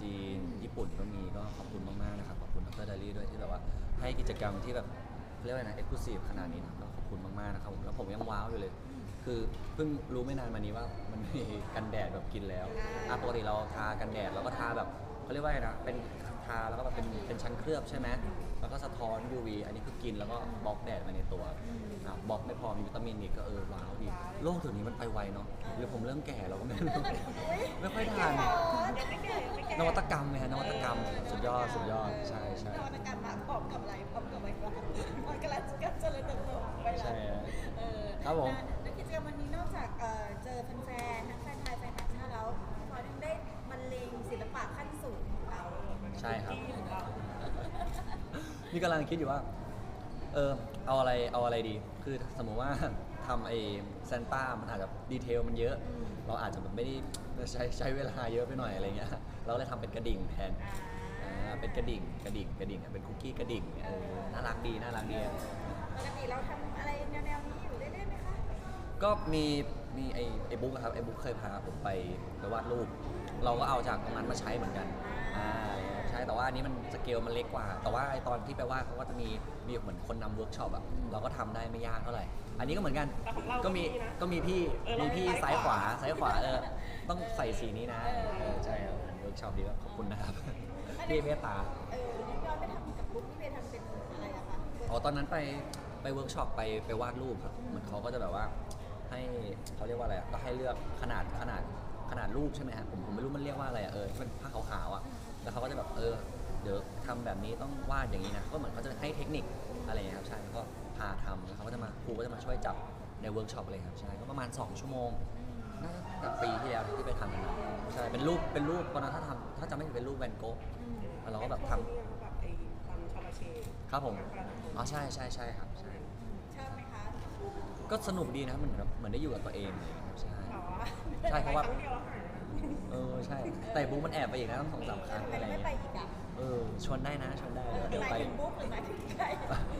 จีน ญี่ปุ่นก็มีก็ขอบคุณมากๆนะครับขอบคุณดรดารี่ด้วยที่แบบว่าให้กิจกรรมที่แบบเรียกว่าไงนะเอ็กซ์คลูซีฟขนาดนี้นะครับก็ขอบคุณมากๆนะครับผมแล้วผมยังว้าวอยู่เลย คือเพิ่งรู้ไม่นานมานี้ว่ามันมีกันแดดแบบกินแล้วอะปกติเราทากันแดดเราก็ทาแบบเขาเรียกว่าไงนะเป็นทาแล้วก็แบบเป็นเป็นชั้นเคลือบใช่ไหม แล้วก็สะท้อน UV อันนี้คือกินแล้วก็บล็อกแดดมาในตัวอะบล็อกไม่พอมีวิตามินอีกก็เออว้าวดีโลกเดี๋ยวนี้มันไปไวเนาะหรือผมเริ่มแก่แล้วก็ไม่รู้ไม่ค่อยทันยังไม่แก่ยังไม่แก่นวัตกรรมไงฮะนวัตกรรมสุดยอดสุดยอดใช่ใช่นวัตกรรมมาพร้อมกับอะไรพร้อมกับไวรัสมันกำลังจะเจริญเติบโตของไวรัสใช่ฮะเออครับผมแล้วกิจกรรมวันนี้นอกจากเอ่อเจอแฟนๆทั้งแฟนไทยแฟนต่างชาติแล้วพอยังได้บรรเลงศิลปะขั้นสูงของเรา ใช่ครับ ที่ของเรา นี่กำลังคิดอยู่ว่า เออ เอาอะไร เอาอะไรดี คือสมมุติว่า ทำไอ้ซานต้า มันอาจจะดีเทลมันเยอะ เราอาจจะแบบไม่ได้ใช้ใช้เวลาเยอะไปหน่อยอะไรเงี้ย เราเลยทำเป็นกระดิ่งแทนอ่าอ่าเป็นกระดิ่ง กระดิ่ง กระดิ่งอะเป็นคุกกี้กระดิ่งเออน่ารักดี น่ารักดี ปกติเราทำอะไรแนวๆนี้อยู่เรื่อยๆไหมคะ ก็มีมีไอ้ไอ้บุ๊กอะครับไอ้บุ๊กเคยพาผมไปไปวาดรูป เราก็เอาจากตรงนั้นมาใช้เหมือนกันอ่าใช่ แต่ว่าอันนี้มันสเกลมันเล็กกว่า แต่ว่าไอ้ตอนที่ไปวาดเขาก็จะมีมีเหมือนคนนำเวิร์กช็อปอะเราก็ทำได้ไม่ยากเท่าไหร่ อันนี้ก็เหมือนกันแต่ของเราก็ก็มีมีนะก็มีพี่เออมีพี่เราซ้ายขวาซ้าซ้ายยขขวาวาเออต้องใส่สีนี้นะเออใช่ครับเวิร์กช็อปดีก็ขอบคุณนะครับพี่เมตตา เออย้อนไปทำกับบุ๊กที่ไปทำเป็นอะไรอะคะอ๋อตอนนั้นไปไปเวิร์กช็อปไปไปวาดรูปครับเหมือนเขาก็จะแบบว่าให้เขาเรียกว่าอะไรอะก็ให้เลือกขนาดขนาดขนาดรูปใช่ไหมฮะผมผมไม่รู้มันเรียกว่าอะไรอะเออที่มันผ้าขาวๆอะ แล้วเขาก็จะแบบเออเดี๋ยวทำแบบนี้ต้องวาดอย่างนี้นะก็เหมือนเขาจะให้เทคนิคอะไรอย่างเงี้ยครับใช่แล้วก็พาทำแล้วเขาก็จะมาครูก็จะมาช่วยจับในเวิร์กช็อปเลยครับใช่ก็ประมาณ 2 ชั่วโมงน่าจะปีที่แล้วที่ไปทำกันมาใช่เป็นรูปเป็นรูปตอนนั้นถ้าทำถ้าจะไม่ผิดเป็นรูปแวนโก๊ะแล้วเราก็แบบทำ แบบไอ้ตอนชาบาเช่ครับผม อ๋อใช่ใช่ใช่ครับใช่ ชอบไหมคะก็สนุกดีนะครับเหมือนแบบเหมือนได้อยู่กับตัวเองเลยครับใช่อ๋อใช่เพราะว่าครั้งเดียวแล้วหายเออใช่ แต่บุ๊กมันแอบไปอีกนะต้องสองสามครั้งทำไมอะไรไม่เงี้ไปยอีกอะเออชวนได้นะชวนได้เดี๋ยวเดี๋ยวหมายไปถึงบุ๊กหรือหมายถึงใคร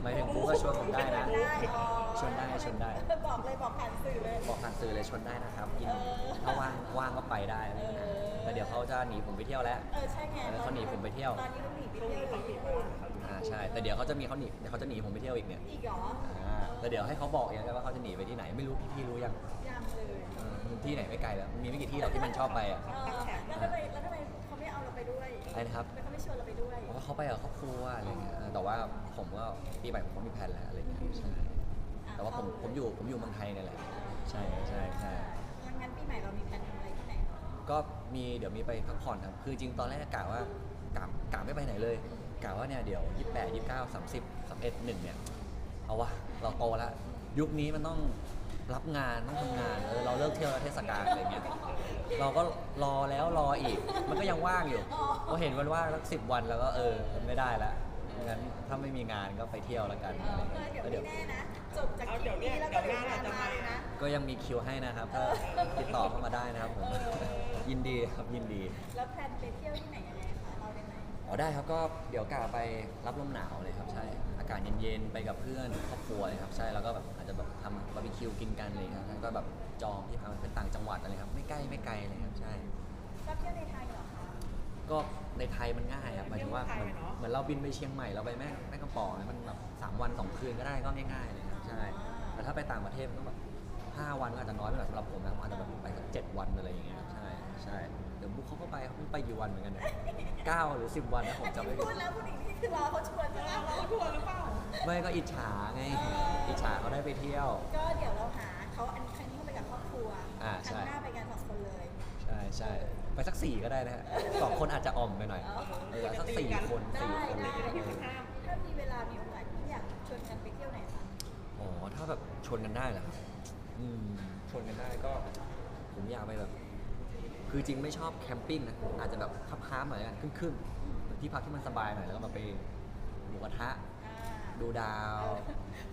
หมายถึงบุ๊กก็ชวนผมได้นะได้อ๋อชวนได้ชวนได้ บอกเลยบอกผ่านสื่อเลย บอกผ่านสื่อเลยชวนได้นะครับยินดีเออถ้าว่างว่างก็ไปได้ไม่มีปัญหาเออ แต่เดี๋ยวเขาจะหนีผมไปเที่ยวแล้ว เออใช่ไงเออเขาหนีผมไปเที่ยว ตอนนี้เขาหนีไปช่วงเที่ยวนี้อยู่เขาปิดญี่ร้าปุ่นนเขาอ่าใช่แต่เดี๋ยวเขาจะมีเขาหนีเดี๋ยวเขาจะหนีผมไปเที่ยวอีกเนี่ยอีกเหรออ่าแต่เดี๋ยวให้เขาบอกเองว่าเขาจะหนีไปที่ไหนไม่รู้พี่ๆรู้ยัง ยังเลยเออมัน ที่ไหนไม่ไกลแล้วมันมีไม่กี่ที่หรอกที่มันชอบไปอะ เออแล้วทำไมแล้วทำไมเขาไม่เอาเราไปด้วยอะไรนะครับ ทำไมเขาไม่ชวนเราไปด้วย เพราะว่าเขาไปกับครอบครัวอะไรเงี้ยเออแต่ว่าผมก็ปีใหม่ผมก็มีแผนแล้วอะไรเงี้ยใช่แต่ว่าผมผมอยู่ผมอยู่เมืองไทยเนี่ยแหละใช่ใช่ใช่ งั้นงั้นปีใหม่เรามีแผนทำอะไรที่ไหนก็มีเดี๋ยวมีไปพักผ่อนครับ คือจริงตอนแรกกะว่ากะกะไม่ไปไหนเลยกะว่าเนี่ยเดี๋ยว 28 29 30 31 1เนี่ย เอาวะ เราโตแล้ว ยุคนี้มันต้อง รับงานต้องทำงานเออเราเลิกเที่ยวแล้วเทศกาลอะไรเงี้ยเราก็รอแล้วรออีก มันก็ยังว่างอยู่พอเห็นวันว่างสักสิบวันแล้วก็เออมันไม่ได้ละงั้นถ้าไม่มีงานก็ไปเที่ยวแล้วกันเออะไรอเงี้ยเดี๋ยวแล้วไม่เดี๋ยวแน่นะจบจากคลิปนี้แล้วก็เดี๋ยวงานมาเลยนะก็ยังมีคิวให้นะครับถ้าติดต่อเข้ามาได้นะครับผมยินดีครับยินดี แล้วแพลนไปเที่ยวที่ไหนยังไง อ๋อได้ครับก็เดี๋ยวกะไปรับลมหนาวเลยครับใช่อากาศเย็นๆไปกับเพื่อนครอบครัวเลยครับใช่แล้วก็แบบอาจจะแบบทำบาร์บีคิวกินกันเลยครับแล้วก็แบบจองที่พักเป็นต่างจังหวัดอะไรครับไม่ใกล้ไม่ไกลเลยครับใช่ชอบเที่ยวในไทยเหรอคะ ก็ในไทยมันง่ายครับหมายถึงว่าเหมือนเหมือนเราบินไปเชียงใหม่เราไปแม่แม่กำปองเนี่ยมันแบบสามวันสองคืนก็ได้ก็ง่ายๆเลยครับใช่แต่ถ้าไปต่างประเทศมันต้องแบบห้าวันก็อาจจะน้อยไปหน่อยสำหรับผมนะผมอาจจะแบบไปสักเจ็ดวันอะไรอย่างเงี้ยใช่ใช่เดี๋ยวบุ๊กเขาก็ไปเขาไปกี่วันเหมือนกันเนี่ยเก้าหรือสิบวันนะผมอันจำนี้ไม่พูได้ดแล้วพูดอีกนี่คือรอเขาชวนใช่ไหมเขาทัวร์หรือเปล่า ไม่ก็อิจฉาไง อิจฉาเขาได้ไปเที่ยว ก็เดี๋ยวเราหาเขาอันครั้งนี้เขาไปกับครอบครัวอ่าคใช่ รั้งหน้าไปกันสองคนเลย ใช่ใช่ไปสักสี่ก็ได้นะฮะสองคนอาจจะอ่อมไปหน่อยเออสักสี่คนได้สี่คนได้เลยเออถ้ามีเวลามีโอกาสที่อยากชวนกันไปเที่ยวไหนคะอ๋อถ้าแบบชวนกันได้เหรอครับอืมชวนกันได้ก็ ผมอยากไปแบบ คือจริงไม่ชอบแคมปิ้งนะอาจจะแบบคับค้ามหน่อยละกันครึ่งๆที่พักที่มันสบายหน่อยแล้วก็แบบไปหมูกระทะอ่าดูดาว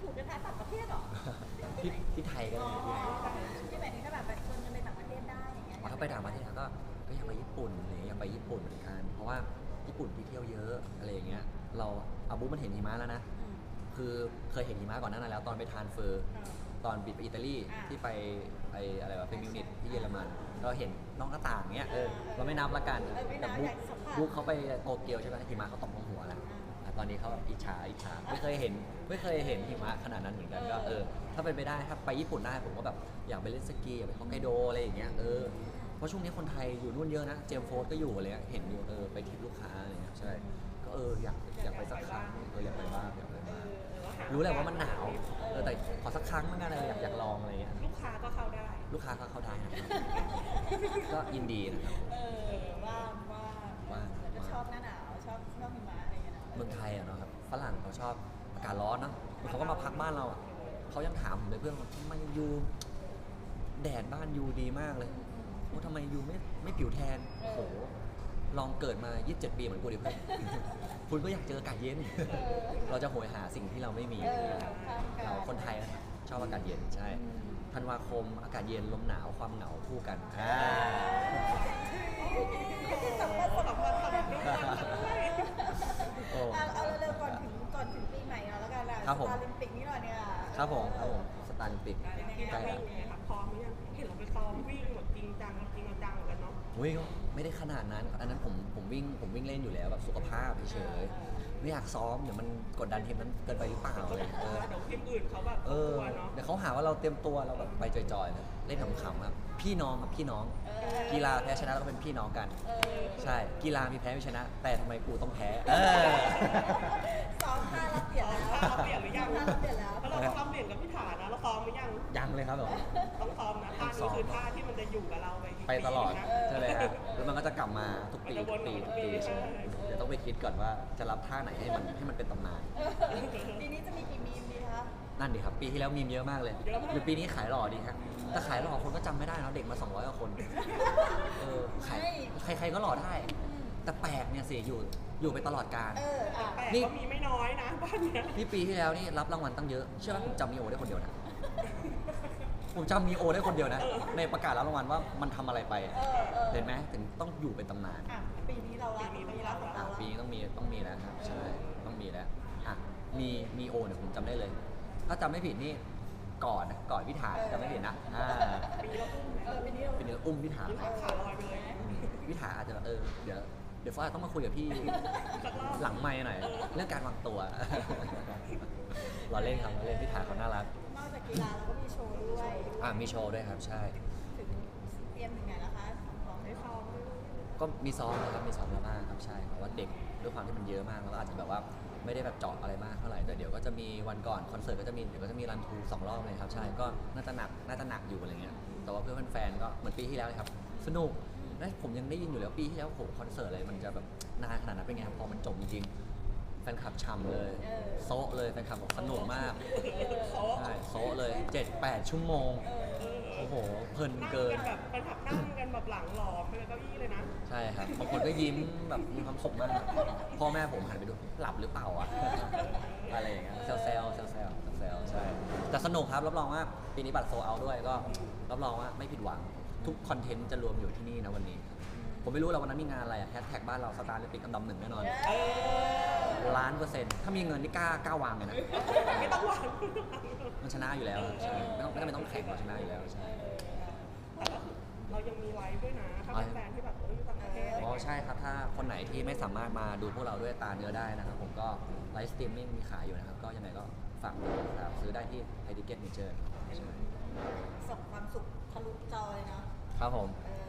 หมูกระทะต่างประเทศเหรอที่ที่ไทยก็อ๋อได้ที่ไทยที่แบบนี้ถ้าแบบชวนกันไปต่างประเทศได้อย่างเงี้ยอ๋อถ้าไปต่างประเทศก็ก็อยากไปญี่ปุ่นอะไรอย่างเลยอยากไปญี่ปุ่นเหมือนกัน เพราะว่าญี่ปุ่นที่เที่ยวเยอะอะไรอย่างเงี้ย เราอาบุมันเห็นหิมะแล้วนะอืมคือเคยเห็นหิมะก่อนหน้านั้นแล้วตอนไปทานเฟอร์ ตอนบิดไปอิตาลีอ่าที่ไปไออะไรวะไปมิวนิกที่เยอรมันเราเห็น น้องหน้าต่างเงี้ยเออเราไม่นับละกันเออไม่นัแต่บบุ๊อกยากสัมผัส บุ๊กเขาไปโตเกียวใช่ไหมหิมะเขาตกลงหัวแล้วอะตอนนี้เขาแบบอิจฉาอิจฉาไม่เคยเห็นไม่เคยเห็นหิมะขนาดนั้นเหมือนกันก็เออ ถ้าเป็นไปได้ถ้าไปญี่ปุ่นได้ผมก็แบบอยากไปเล่นสกีอยากไปฮอกไกโดอะไรอย่างเงี้ยเออเพราะช่วงนี้คนไทยอยู่นู่นเยอะนะเจมส์โฟร์ดก็อยู่อะไรเงี้ยเห็นอยู่เออไปทริปลูกค้าอะไรเงี้ยใช่ก็เอออยากอยากไปสักครั้งเอออยากไปบ้างอยากไปบ้างเออหรู้แหละว่ามันหนาวเออแต่ขอสักครั้งเหมือนกันเลยอยากอยากลองอะไรเงี้ย ลูกค้าก็เข้าได้ ลูกค้าก็เข้าได้นะครับ ก็ยินดีนะครับ เออว่างว่างว่าง แล้วก็ชอบหน้าหนาวชอบชอบหิมะอะไรอย่างเงี้ยนะเมืองไทยอะเนาะครับฝรั่งเขาชอบอากาศร้อนเนาะเขาก็มาพักบ้านเราอะเขายังถามผมเลยเพื่อนว่าทำไมยูแดดบ้านยูดีมากเลยว่าทำไมยูไม่ไม่ผิวแทนโอ้โหลองเกิดมา 27 ปีเหมือนกูดิเพื่อนคุณก็อยากเจออากาศเย็น เราจะโหยหาสิ่งที่เราไม่มี เออข้ามกันเราคนไทยนะครับชอบอากาศเย็นใช่ ธันวาคม อากาศเย็นลมหนาวความเหงาคู่กันอ่าสัมภาษณ์สัมภาษณ์ทำด้วยกันด้วยโอ้ เอาเอาเร็วๆก่อนถึงก่อนถึงปีใหม่เอาแล้วกันนะครับผมสตาร์ลิมปิกนี่หน่อยเนี่ยครับผมครับผมสตาร์ลิมปิกที่ใกล้จะแล้ววิ่งไงครับพร้อมหรือยังเห็นเราไปซ้อมวิ่งแบบจริงจังจริงจังกันเนาะ อุ้ยก็ไม่ได้ขนาดนั้น อันนั้นผมผมวิ่งผมวิ่งเล่นอยู่แล้วแบบสุขภาพเฉยๆ ไม่อยากซ้อมเดี๋ยวมันกดดันทีมนั้นเกินไปหรือเปล่าอะไรอย่างเอเลยอเดี๋ยวทีมอื่นเขาแบบเออกลัวเนาะเดี๋ยวเขาหาว่าเราเตรียมตัวเราแบบไปจอยๆนะเล่นขำๆครับ พี่น้องครับพี่น้อง เออ กีฬาแพ้ชนะเราก็เป็นพี่น้องกัน เออใช่ กีฬามีแพ้ไม่ชนะ แต่ทำไมกูต้องแพ้ เออ ซ้อมท่ารับเปลี่ยนแล้วท่าเราเปลี่ยนหรือยังท่ารับเปลี่ยนแล้ว แล้วเราซ้อมเปลี่ยนกับพี่ฐานนะเราซ้อมหรือยังยังเลยครับผม ต้องซ้อมนะท่านี้คือท่าที่มันจะอยู่กับเราไปกไปตลอดนะ ใช่ไหมครับแล้วมันก็จะกลับมาทุกปีมันจะวทุนกปีมาทุทุกกปีปีใช่เดี๋ยวต้องไปคิดก่อนว่าจะรับท่าไหนให้มันให้มันเป็นตำนานเออปีนี้จะมีกี่มีมดีคะ นั่นดีครับ ปีที่แล้วมีมเยอะมากเลยหรือปีนี้ขายหล่อดีครับแต่ขายหล่อคนก็จำไม่ได้นะเด็กมา 200กว่าคนเออขายใครๆก็หล่อได้ แต่แปลกเนี่ยสิอยู่ อยู่ไปตลอดการเอออะแต่นี่ ก็มีไม่น้อยนะบ้านเนี้ยนี่ปีที่แล้วนี่รับรางวัลตั้งเยอะเชื่อไหมผมจำมีโอได้คนเดียวนะผมจำมีโอได้คนเดียวนะ ในประกาศรับรางวัลว่ามันทำอะไรไปอะเออเออเห็นไหมถึงต้องอยู่เป็นตำนานอะปีนี้เราละปีนี้เราของอะเราละปีนี้ต้องมีต้องมีแล้วครับใช่ต้องมีแล้วอะมีมีโอเนี่ยผมจำได้เลย ถ้าจำไม่ผิดนี่ก่อนนะก่อนพิธาจำไม่ผิดนะอ่าปีละอุ้มเออปีนี้เราเป็นเนื้ออุ้มพิธาพี่ฐานขาลอยไปเลยพิธาอาจจะแบบเออเดี๋ยว เดี๋ยวฟ้าต้องมาคุยกับพี่สักรอบหลังไม่หน่อย เรื่องการวางตัว เราเล่นครับเราเล่นพิธาเขาน่ารัก นอกจากกีฬาเราก็มีโชว์ด้วย อ่ามีโชว์ด้วยครับ ใช่ ถึงเตรียมถึงไหนแล้วคะของได้ได้ซ้อมด้วยก็มีซ้อมนะครับมีซ้อมมาบ้างครับใช่เพราะว่าเด็กด้วยความที่มันเยอะมากแล้วก็อาจจะแบบว่าไม่ได้แบบเจาะอะไรมากเท่าไหร่แต่เดี๋ยวก็จะมีวันก่อนคอนเสิร์ตก็จะมีเดี๋ยวก็จะมีรันทูสองรอบเลยครับใช่ก็น่าจะหนักน่าจะหนักอยู่อะไรเงี้ยแต่ว่าเพื่อนแฟนๆก็เหมือนปีที่แล้วเลยครับ สนุก และผมยังได้ยินอยู่แล้วปีที่แล้วโหคอนเสิร์ตอะไรมันจะแบบนานขนาดนั้นเป็นไงครับพอมันจบจริงๆแฟนคลับช่ำเลย โซะเลยแฟนคลับบอกสนุกมากโซ่ใช่โซะเลย7 8ชั่วโมงโอ้โหเพลินนั่งเกินกันแบบเป็นขับนั่งกันแบบหลังหลอมไปเลยเก้าอี้เลยนะ ใช่ครับบางคนก็ยิ้มแบบมีความสุขมาก พ่อแม่ผมหันไปดูหลับหรือเปล่าอะอะไรอย่างเงี้ยเซลเซลเซลเซลเซลใช่แต่สนุกครับรับรองว่าปีนี้บัตรโซเอาด้วยก็รับรองว่าไม่ผิดหวัง ทุกคอนเทนต์จะรวมอยู่ที่นี่นะวันนี้ผมไม่รู้แล้ววันนั้นมีงานอะไรอะแฮชแท็กบ้านเราสตาร์เลปิกอันดับหนึ่งแน่นอนเออล้านเปอร์เซ็นต์ถ้ามีเงินนี่กล้ากล้าวางเลยนะไม่ต้องหวังมันชนะอยู่แล้วครับใช่ไม่ต้องไม่จำเป็นต้องแข่งเราชนะอยู่แล้วใช่ แต่ก็คือเรายังมีไลฟ์ด้วยนะ ถ้าเป็นแฟนที่แบบเอออยู่ต่างประเทศอะไรอ๋อเงี้ยใช่ครับ ถ้าคนไหนที่ไม่สามารถมาดูพวกเราด้วยตาเนื้อได้นะครับ ผมก็ไลฟ์สตรีมมิ่งมีขายอยู่นะครับ ก็ยังไงก็ฝากด้วยนะครับซื้อได้ที่ไฮดิเก็ตเมเจอร์ส่งความสุขทะลุจอเลยเนาะ ครับผม เออ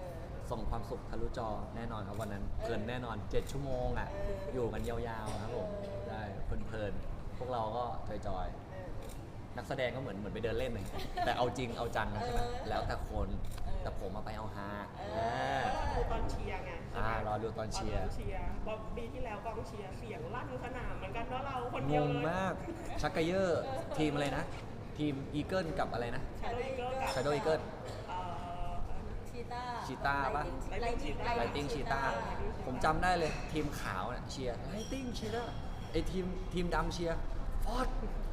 ส่งความสุขทะลุจอแน่นอนครับวันนั้นเพลินแน่นอน 7 ชั่วโมงอะเออออยู่กันยาวๆครับผมได้เพลินๆพวกเราก็จอยเออ ๆ นักแสดงก็เหมือนเหมือนไปเดินเล่นเลยแต่เอาจริงเอาจังนะใช่ไหมเออแล้วแต่คนเออแต่ผมมาไปเอาฮาเอออ่าก็รอดูตอนเชียร์ไงใช่ไหมอ่ารอดูตอนเชียร์ตอนเชียร์เพราะปีที่แล้วกองเชียร์เสียงลั่นสนามเหมือนกันเนาะเราคนงเดียวงเลยมากชักกะเยอร์ทีมอะไรนะ ทีมอีเกิลกับอะไรนะ ชาโดว์อีเกิลกับ Shadow Eagle เอ่อชี ต้าชีต้าปะ ไลติ้ง ไลติ้งชีตาผมจำได้เลยทีมขาวเนี่ยเชียร์ไลติ้งชีตาไอทีมทีมดำเชียร์ฟอด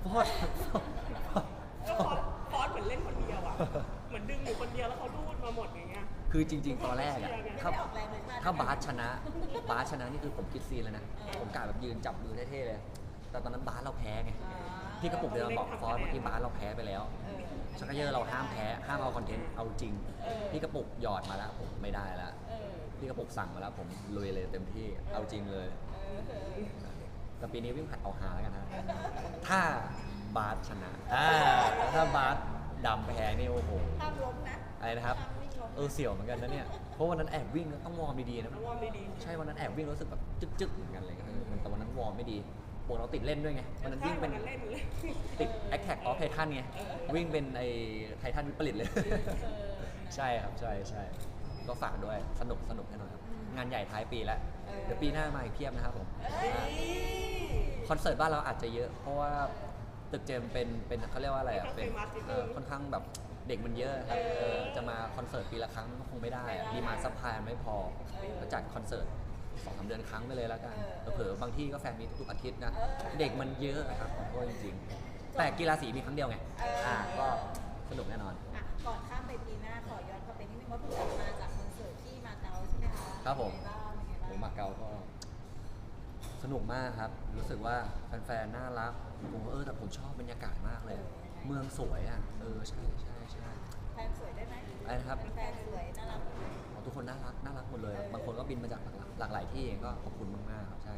ฟอด ก็ฟอสฟอสเหมือนเล่นคนเดียวอะ เหมือนดึงอยู่คนเดียวแล้วเขาดูดมาหมดอย่างเงี้ย คือจริง ๆ ตอนแรกอะไม่ถ้าได้ออกแรงเลยใช่ไหมถ้าบาสชนะ บาสชนะนี่คือผมคิดซีนแล้วนะ ผมกะแบบยืนจับมือเท่ๆเลย แต่ตอนนั้นบาสเราแพ้ไงอ่าพี่กระปุกเดินมาบอกฟอสเมื่อกี้บาสเราแพ้ไปแล้วเออ ชักกระเยอะเราห้ามแพ้ห้ามเอาคอนเทนต์เอาจริง เออ พี่กระปุกหยอดมาแล้วผมไม่ได้แล้วเออพี่กระปุกสั่งมาแล้วผมลุยเลยเต็มที่เอาจริงเลย เออแต่ปีนี้วิ่งผัดเอาหาแล้วกันนะ ถ้าบาสชนะอ่าถ้าบาสดำแพ้นี่โอ้โห ห้ามล้มนะอะไรนะครับ ห้ามวิ่งล้มเออเสี่ยวเหมือนกันนะเนี่ย เพราะวันนั้นแอบวิ่งแล้วต้องวอร์มดีๆนะระวังดีๆ ใช่ วันนั้นแอบวิ่งรู้สึกแบบจึ๊กๆเหมือนกันเลยเออแต่วันนั้นวอร์มไม่ดี ปกเราติดเล่นด้วยไงวันนั้นวิ่งเป็นใช่วัเล่นเลยติด Attack of Titan ไง วิ่งเป็นไอ้ไททันวิปริตเลย ใช่ครับ ใช่ใช่ก็ฝากด้วยสนุกสนุกแน่นอนครับ งานใหญ่ท้ายปีแล้ว เดี๋ยวปีหน้ามาอีกเพียบนะครับผมเฮ้ยคอนเสิร์ตบ้านเราอาจจะเยอะ เพราะว่าตึกเจมเป็นเป็นเขาเรียกว่าอะไรอะเป็นเอ่อค่อนข้างแบบเด็กมันเยอะครับเออจะมาคอนเสิร์ตปีละครั้งก็คงไม่ได้อะดีมาซัพพลายไม่พอก็จัดคอนเสิร์ต สองสามเดือนครั้งไปเลยแล้วกันเผลอๆบางที่ก็แฟนมีทุกๆอาทิตย์นะเด็กมันเยอะอะครับขอโทษจริง ๆ แต่กีฬาสีมีครั้งเดียวไงอ่าก็สนุกแน่นอน อะก่อนข้ามไปปีหน้าขอย้อนกลับไปนิดนึงว่าเพิ่งกลับมาจากคอนเสิร์ตที่มาเก๊าใช่ไหมคะครับผม เป็นไงบ้างเป็นไงผมบ้างมาเก๊าก็ สนุกมากครับ รู้สึกว่าแฟนๆ น่ารัก ผมว่าเออแต่ผมชอบบรรยากาศมากเลย เมืองสวยอะ เออ ใช่ใช่ใช่ แฟนสวยได้ไหมอะไรนะครับแฟนสวยน่ารักไหมอ๋อทุกคนน่ารัก น่ารักหมดเลย บางคนก็บินมาจากหลากหลา กหลายที่เองก็ขอบคุณมากๆครับใช่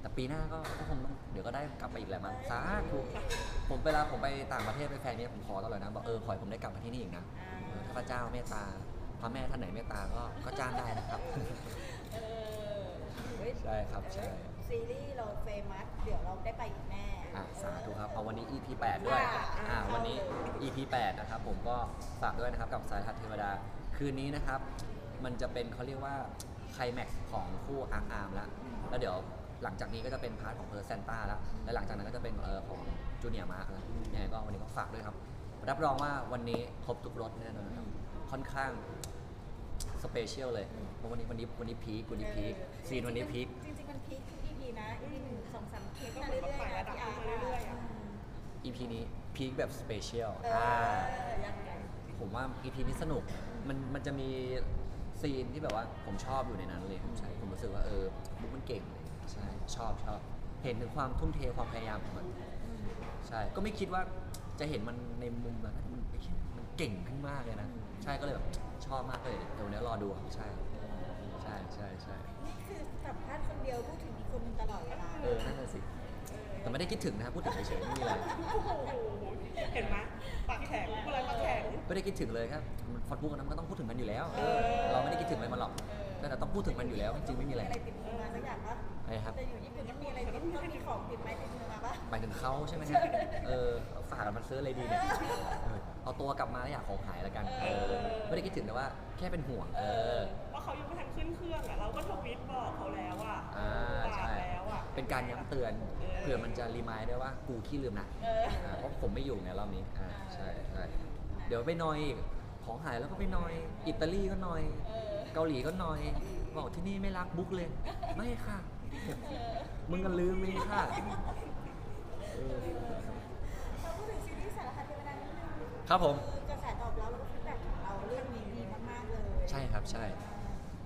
แต่ปีหน้าก็ก็คงต้องเดี๋ยวก็ได้กลับไปอีกแหละมั้งสาธุผมเวลาผมไปต่างประเทศไปแฟนเนี่ยผมขอตลอดนะบอกเออขอให้ผมได้กลับมาที่นี่อีกนะเออถ้าพระเจ้าเมตตาพระแม่ท่านไหนเมตตาก็ก็จ้างได้นะครับ เออเฮ้ยใช่ครับใช่ ซีรีส์เราเฟมัสเดี๋ยวเราได้ไปอีกแน่ อะสาธุครับเอาวันนี้ EP 8 ด้วยอ่าอ่าวันนี้ EP 8นะครับผมก็ฝากด้วยนะครับกับสายทัดเทวดาคืนนี้นะครับ มันจะเป็นเขาเรียกว่า ไคลแม็กซ์ของคู่อาร์อาร์มแล้วแล้วเดี๋ยวหลังจากนี้ก็จะเป็นพาร์ทของเพอร์เซนต้าแล้วและหลังจากนั้นก็จะเป็นเออของจูเนียร์มาร์กแล้วยังไงก็วันนี้ก็ฝากด้วยครับ รับรองว่าวันนี้ครบทุกรสแน่นอนครับค่อนข้างสเปเชียลเลยเพราะวันนี้วันนี้วันนี้พีควันนี้พีคซีนวันนี้พีคจริงๆ มันพีคทุก EP นะ EP หนึ่งสองสามพีคก็มาเหมือนเรื่เขาอยไต่ๆนะระดับพี่อาร์ขึ้นมาเรื่อยๆอะ EP นี้พีคแบบสเปเชียลเอออ่ายังไงผมว่า EP นี้สนุกมันมันจะมี ซีนที่แบบว่าผมชอบอยู่ในนั้นเลยผมใช่ ผมรู้สึกว่าเออบุ๊กมันเก่งเลยใช่ ชอบชอบ เห็นถึงความทุ่มเทความพยายามของมัน ใช่ ก็ไม่คิดว่าจะเห็นมันในมุมแบบนั้นมันมันเก่งขึ้นมากเลยนะ ใช่ ก็เลยแบบชอบมากเลย เดี๋ยววันนี้รอดูครับใช่ ใช่ใช่ใช่นี่คือสัมภาษณ์คนเดียวพูดถึงอีกคนหนึงตลอดเวลาเออ นั่นน่ะสิ แต่ไม่ได้คิดถึงนะครับพูดถึงเฉยๆไม่มีอะไร โอ้โหเห็นไหมปากแข็งพูดอะไรปากแข็ง ไม่ได้คิดถึงเลยครับมัน ฟอดบุ๊กอันนั้นมันก็ต้องพูดถึงมันอยู่แล้วเออเราไม่ได้คิดถึงอะไรมันหรอกแต่เราต้องพูดถึงมันอยู่แล้วจริงๆไม่มีอะไรอะไรติดมือมาสักอย่างปะอะไรครับจะอยู่ญี่ปุ่นต้องมีอะไรติดต้องมีของติดไม้ติดมือมาปะหมายถึงเขาใช่ไหมฮะเออเอาฝากกันมันซื้ออะไรดีเนี่ยเออเอาตัวกลับมาแล้วอยากของหายแล้วกันเออไม่ได้คิดถึงแต่ว่าแค่เป็นห่วงเออว่าเขายังไม่ทันขึ้นเครื่องอะเราก็ทวิตบอกเขาแล้วอะอ่าบาใช่แล้วอะเป็นการย้ำเตือนเออเผื่อมันจะรีมายได้ว่ากูขี้ลืมนะเอออ่าเพราะผมไม่อยู่ไงรอบนี้อ่าใช่ใช่เดี๋ยวไปนอยอีก ของหายแล้วก็ไปนอย อิตาลีก็นอยเกาหลีก็นอย บอกที่นี่ไม่รักบุ๊กเลย ไม่ค่ะมึงก็ลืมเองค่ะเออเราพูดถึงซีรีส์สารคดีเวลานิดนึงครับผม คือกระแสตอบรับแล้วก็ฟีดแบ็กของเราเรื่องนี้ดีมากๆเลยใช่ครับใช่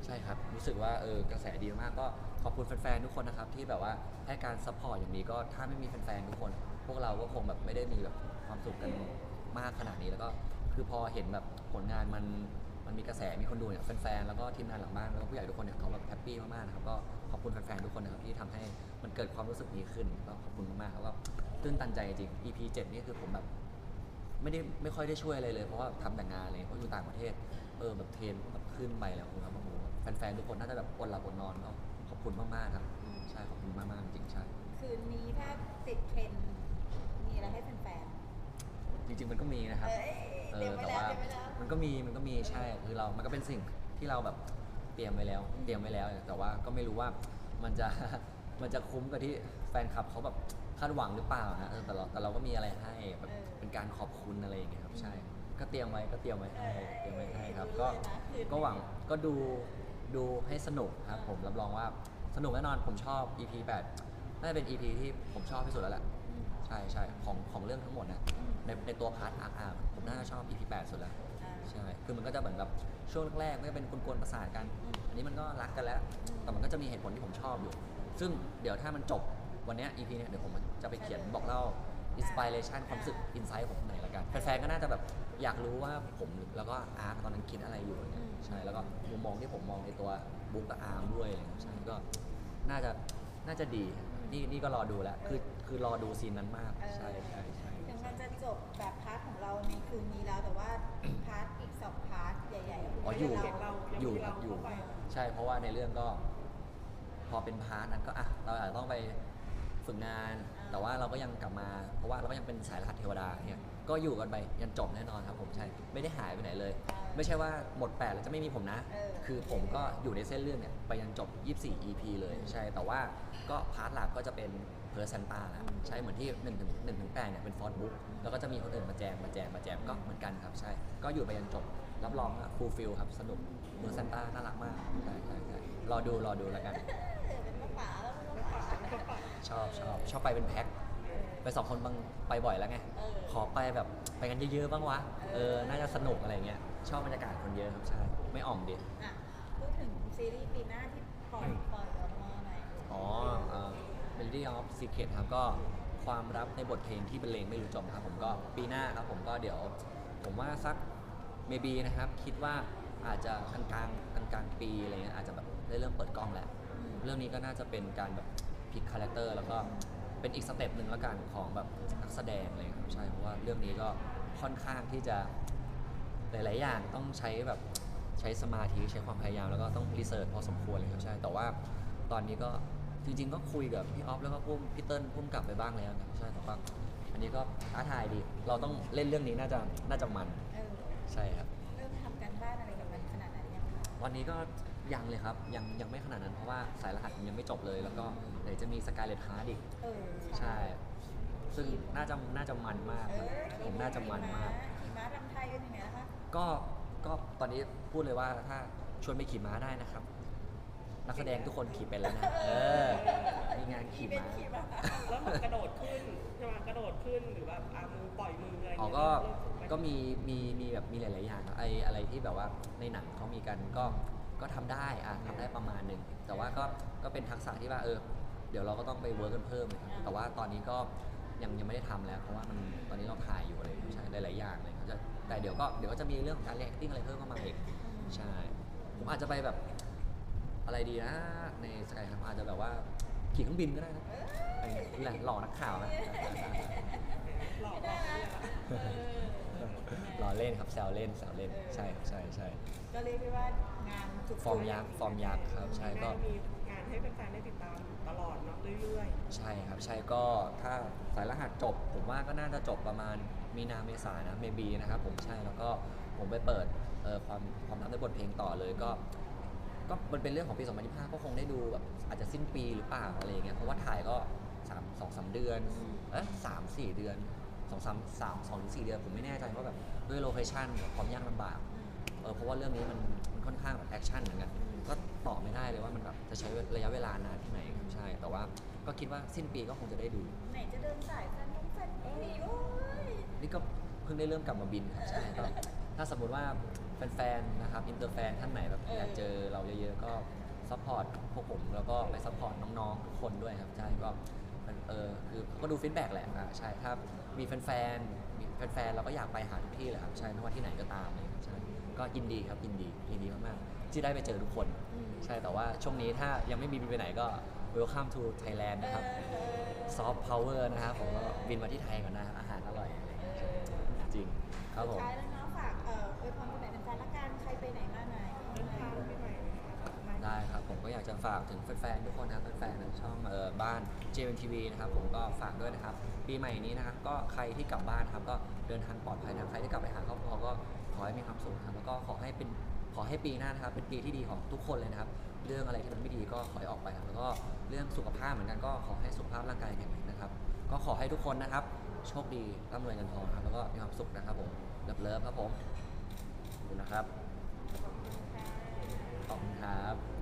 ใช่ครับ รู้สึกว่าเออกระแสดีมากก็ขอบคุณแฟนๆทุกคนนะครับ ที่แบบว่าให้การซัพพอร์ตอย่างนี้ก็ถ้าไม่มีแฟนๆทุกคน พวกเราก็คงแบบไม่ได้มีแบบความสุขกันมากขนาดนี้แล้วก็ คือพอเห็นแบบผลงานมันมันมีกระแสมีคนดูเนี่ยแฟนๆแล้วก็ทีมงานหลังบ้านแล้วก็ผู้ใหญ่ทุกคนเนี่ยเขาแบบแฮปปี้มากๆนะครับก็ขอบคุณแฟนๆทุกคนนะครับที่ทำให้มันเกิดความรู้สึกนี้ขึ้นก็ขอบคุณมากๆแล้วก็ตื้นตันใจจริง EP 7นี่คือผมแบบไม่ได้ไม่ค่อยได้ช่วยอะไรเลยเพราะว่าทำแต่งานอะไรเพราะอยู่ต่างประเทศเออแบบเทรนแบบขึ้นไปแล้วครับโอ้โหแฟนๆทุกคนน่าจะแบบอดหลับอดนอนก็ขอบคุณมากๆครับใช่ขอบคุณมากๆจริงๆใช่คืนนี้ถ้าติดเทรนมีอะไรให้แฟน ริง ๆ มันก็มีนะครับ เอ้ยเอเตรียอมไว้แต่แล้วว่าเตรียมไว้แล้ว มันก็มีมันก็มีใช่คือเรามันก็เป็นสิ่งที่เราแบบเตรียมไว้แล้ว เตรียมไว้แล้ว แต่ว่าก็ไม่รู้ว่ามันจะ มันจะคุ้มกับที่แฟนคลับเขาแบบคาดหวังหรือเปล่าฮะเออแต่เราแต่เราก็มีอะไรให้แบบเป็นการขอบคุณอะไรอย่างเงี้ยครับใช่ ก็เตรียมไว้ก็เตรียมไว้ให้เตรียมไว้ให้ครับ ก็ก็หวังก็ดูดูให้สนุกครับผมรับรองว่าสนุกแน่นอนผมชอบ EP 8น่าจะเป็น EP ที่ผมชอบที่สุดแล้วแหละ ใช่ใช่ของของเรื่องทั้งหมดนะในในตัวพาร์ทอาร์อาร์ผมน่าจะชอบ EP 8สุดแล้วอ่าใช่ คือมันก็จะเหมือนแบบช่วงแรกๆมันก็เป็นกวนๆประสานกัน อันนี้มันก็รักกันแล้ว แต่มันก็จะมีเหตุผลที่ผมชอบอยู่ ซึ่งเดี๋ยวถ้ามันจบวันเนี้ย EP เนี้ยเดี๋ยวผมจะไปเขียนบอกเล่าอินสปิเรชันความรู้สึกอินไซต์ผมข้างในละกันแฟนๆก็น่าจะแบบอยากรู้ว่าผมแล้วก็อาร์ตตอนนั้นคิดอะไรอยู่เนี่ยใช่แล้วก็มุมมองที่ผมมองในตัวบุ๊กกับอาร์มด้วยอะไรเงี้ยใช่ก็น่าจะน่าจะดีนี่นี่ก็รอดูแล้วคือ คือรอดูซีนนั้นมากเออใช่ใช่ใช่ถึงมันจะจบแบบพาร์ทของเราในคืนนี้แล้วแต่ว่าพาร์ทอีกสองพาร์ทใหญ่ๆอ๋ออยู่ไม่เห็ได้นเราเรายังอยู่มีครัเราบอยู่เข้าไปใช่เพราะว่าในเรื่องก็ พอเป็นพาร์ทนั้นก็อะเราอาจจะต้องไปฝึกงาน แต่ว่าเราก็ยังกลับมา เพราะว่าเราก็ยังเป็นสายรหัสเทวดาเนี่ยก็อยู่กันไปยันจบแน่นอนครับผมใช่ไม่ได้หายไปไหนเลย ไม่ใช่ว่าหมดแปดแล้วจะไม่มีผมนะ คือผมก็อยู่ในเส้นเรื่องเนี่ยไปยันจบ 24 EP เลยใช่แต่ว่าก็พาร์ทหลักก็จะเป็น เพอร์เซนต้าแล้วใช่เหมือนที่1ถึง1ถึง8เนี่ยเป็นฟอนต์บุ๊กแล้วก็จะมีคนอื่นมาแจมมาแจมมาแจมก็เหมือนกันครับใช่ก็อยู่ไปยันจบรับรองฟูลฟิลครับสนุกเพอร์เซนต้าน่ารักมากใช่ใช่ใช่รอดูรอดูแล้วกันเออเป็นป้าป๋าแล้วเป็นป้าป๋าชอบชอบชอบไปเป็นแพ็คไปสองคนบางไปบ่อยแล้วไงเออขอไปแบบไปกันเยอะๆบ้างวะเออน่าจะสนุกอะไรเงี้ยชอบบรรยากาศคนเยอะครับใช่ไม่อ่อมดิอะพูดถึงซีรีส์ปีหน้าที่ปล่อยปล่อยออกมาหน่อยอ๋อ เอ่อ Melody of Secret ครับก็ความรับในบทเพลงที่บรรเลงไม่รู้จบครับผมก็ปีหน้าครับผมก็เดี๋ยว ผมว่าสัก maybe นะครับ คิดว่าอาจจะกลางกลางกลางกลางๆปีอะไรเงี้ยอาจจะแบบได้เริ่มเปิดกล้องแล้ว เรื่องนี้ก็น่าจะเป็นการแบบพลิกคาแรคเตอร์แล้วก็เป็นอีกสเต็ปหนึ่งล้วกันของแบบนักแสดงอะไรเลยครับใช่เพราะว่าเรื่องนี้ก็ค่อนข้างที่จะหลาย ๆ อย่างต้องใช้แบบใช้สมาธิใช้ความพยายามแล้วก็ต้องรีเสิร์ชพอสมควรเลยครับใช่แต่ว่าตอนนี้ก็ จริง ๆ ก็คุยกับพี่ออฟแล้วก็พุ่มพี่เติ้ลพุ่มกลับไปบ้างแล้วครับใช่แต่ว่าอันนี้ก็ท้าทายดี เราต้องเล่นเรื่องนี้น่าจะน่าจะมันเออใช่ครับ เริ่มทำการบ้านอะไรกับมันขนาดไหนยังคะตอนนี้ก็ยังเลยครับยังยังไม่ขนาดนั้นเพราะว่าสายรหัสมันยังไม่จบเลย แล้วก็เดี๋ยวจะมีสกายเลตฮาร์ดอีกเออใช่ ซึ่งน่าจะน่าจะมันมากเอครับอผมน่าจะมันมาก ขี่ม้าลำไทยเป็นยังไงนะคะก็ก็ตอนนี้พูดเลยว่าถ้าชวนไปขี่ม้าได้นะครับ นักแสดงทุกคนขี่เป็นแล้วนะเออมีงานขี่เป็นม้า ขี่ม้าแล้วมันกระโดดขึ้นใช่ไหมกระโดดขึ้นหรือแบบอามือปล่อยมืออะไรอ๋อเงี้ยก็เริ่ฝึไหก็มีมีมีแบบมีหลาย ๆ อย่างครับไออะไรที่แบบว่าในหนังเขามีกันก็ก็ทำได้อะทำได้ประมาณหนึ่งแต่ว่าก็ก็เป็นทักษะที่ว่าเออ เดี๋ยวเราก็ต้องไปเวิร์กกันเพิ่มเลยครับแต่ว่าตอนนี้ก็ยังยังไม่ได้ทำแล้ว เพราะว่ามันตอนนี้เราถ่ายอยู่อะไรอย่างเงี้ยใช่หลาย ๆ อย่างเลยครับจะแต่เดี๋ยวก็เดี๋ยวก็จะมีเรื่องของการเรียน acting อะไรเพิ่มเข้ามาอีกใช่ ผมอาจจะไปแบบ อะไรดีนะ ในสกายครับอาจจะแบบว่าขี่เครื่องบินก็ได้นะอะไรเงี้ยนี่แหละหล่อนักข่าวนะ หลอกไม่หลได้อกนะเพื่อนเออล้อเล่นครับแซวเล่นแซวเล่นใช่ครับใช่ใช่ ก็เรียกได้ว่างานจุกๆฟอร์มยักษ์ฟอร์มยักษ์ครับใช่ก็แม่มีงานให้แฟนๆได้ติดตามตลอดเนาะเรื่อยใช่ครับใช่ก็ถ้าสายรหัสจบ ผมว่าก็น่าจะจบประมาณมีนาเมษานะเมบีนะครับผมใช่แล้วก็ผมไปเปิดเอ่อความความรักในบทเพลงต่อเลยก็ ก็มันเป็นเรื่องของปี2025ก็คงได้ดูแบบอาจจะสิ้นปีหรือเปล่าอะไรอย่างเงี้ยเพราะว่าถ่ายก็สามสองสามเดือนเอ๊ะสามสี่เดือนสองสามสามสองถึงสี่เดือนผมไม่แน่ใจว่าแบบด้วยโลเคชั่นความยากลำบากเออเพราะว่าเรื่องนี้มันมันค่อนข้างแบบแอคชั่นเหมือนกันก็ตอบไม่ได้เลยว่ามันแบบจะใช้ระยะเวลานานที่ไหนครับใช่ แต่ว่าก็คิดว่าสิ้นปีก็คงจะได้ดู ไหนจะเดินสายแฟนต้องแฟนนี่โอ้ยนี่ก็เพิ่งได้เริ่มกลับมาบินครับใช่ก็ถ้าสมมติว่า แฟนๆนะครับอินเตอร์แฟนท่านไหนแบบอยากเจอเราเยอะๆก็ซัพพอร์ตพวกผมแล้วก็ไปซัพพอร์ตน้องๆทุกคนด้วยครับใช่ก็มันเออคือก็ดูฟีดแบ็กแหละอะใช่ถ้ามีแฟนๆมีแฟนๆเราก็อยากไปหาทุกที่เลยครับใช่ไม่ว่าที่ไหนก็ตามเลยครับใช่ก็ยินดีครับยินดียินดีมากๆที่ได้ไปเจอทุกคนใช่แต่ว่าช่วงนี้ถ้ายังไม่มีบินไปไหนก็ welcome to Thailand นะครับ soft power นะครับผมก็บินมาที่ไทยก่อนนะอาหารอร่อยอะไรอย่างเงี้ยจริงครับผม สุดท้ายแล้วเนาะากจะฝากถึงแฟนๆทุกคนนะครับแฟนๆในช่องเออบ้าน JMTV นะครับผมก็ฝากด้วยนะครับปีใหม่นี้นะครับก็ใครที่กลับบ้านครับก็เดินทางปลอดภัยนะใครที่กลับไปหาครอบครัวก็ขอให้มีความสุขนะครับแล้วก็ขอให้เป็นขอให้ปีหน้านะครับเป็นปีที่ดีของทุกคนเลยนะครับ เรื่องอะไรที่มันไม่ดีก็ขอให้ออกไปครับแล้วก็เรื่องสุขภาพเหมือนกันก็ขอให้สุขภาพร่างกายแข็งแรงนะครับ ก็ขอให้ทุกคนนะครับโชคดีร่ำรวยเงินทองครับแล้วก็มีความสุขนะครับผมเลิฟเลิฟครับผมขอบคุณนะครับขอบคุณครับ